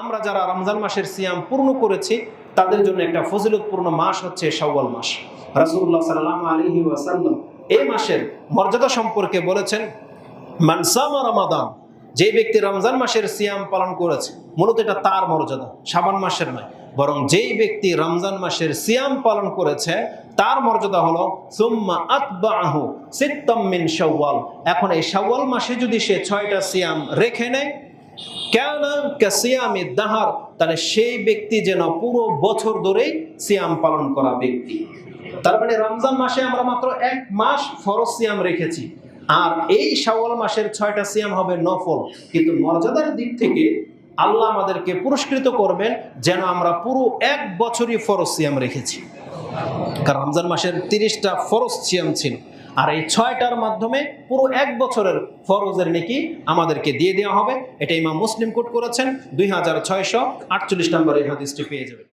আমরা যারা রমজান মাসের সিয়াম পূর্ণ করেছি, তাদের জন্য একটা ফজিলতপূর্ণ মাস হচ্ছে শাওয়াল মাস। রাসূলুল্লাহ সাল্লাল্লাহু আলাইহি ওয়াসাল্লাম এই মাসের মর্যাদা সম্পর্কে বলেছেন মানসামা রমাদান যে ব্যক্তি রমজান মাসের সিয়াম পালন করেছে, মূলত এটা তার মর্যাদা সাবান মাসের নয়। বরং যেই ব্যক্তি রমজান মাসের সিয়াম পালন করেছে, তার মর্যাদা হলো, সুম্মা আতবাহু সিত্তাম মিন শাওয়াল এখন এই শাওয়াল মাসে যদি সে ছয়টা সিয়াম রেখে নেয় তাহলে সেই ব্যক্তি যেন পুরো বছর সিয়াম পালন করা ব্যক্তি। তার মানে রমজান মাসে আমরা মাত্র এক মাস ফরজ সিয়াম রেখেছি। আর এই শাওয়াল মাসের ছয়টা সিয়াম হবে নফল। কিন্তু মর্যাদার দিক থেকে আল্লাহ আমাদেরকে পুরস্কৃত করবেন যেন আমরা পুরো এক বছরই ফরজ সিয়াম রেখেছি। কারণ রমজান মাসের তিরিশটা ফরজ সিয়াম ছিল। আর এই ছয়টার মাধ্যমে পুরো এক বছরের ফরজের নেকি আমাদেরকে দিয়ে দেওয়া হবে। এটা ইমাম মুসলিম কোট করেছেন। দুই হাজার ছয়শো আটচল্লিশ নম্বর এই হাদিসটি পেয়ে যাবে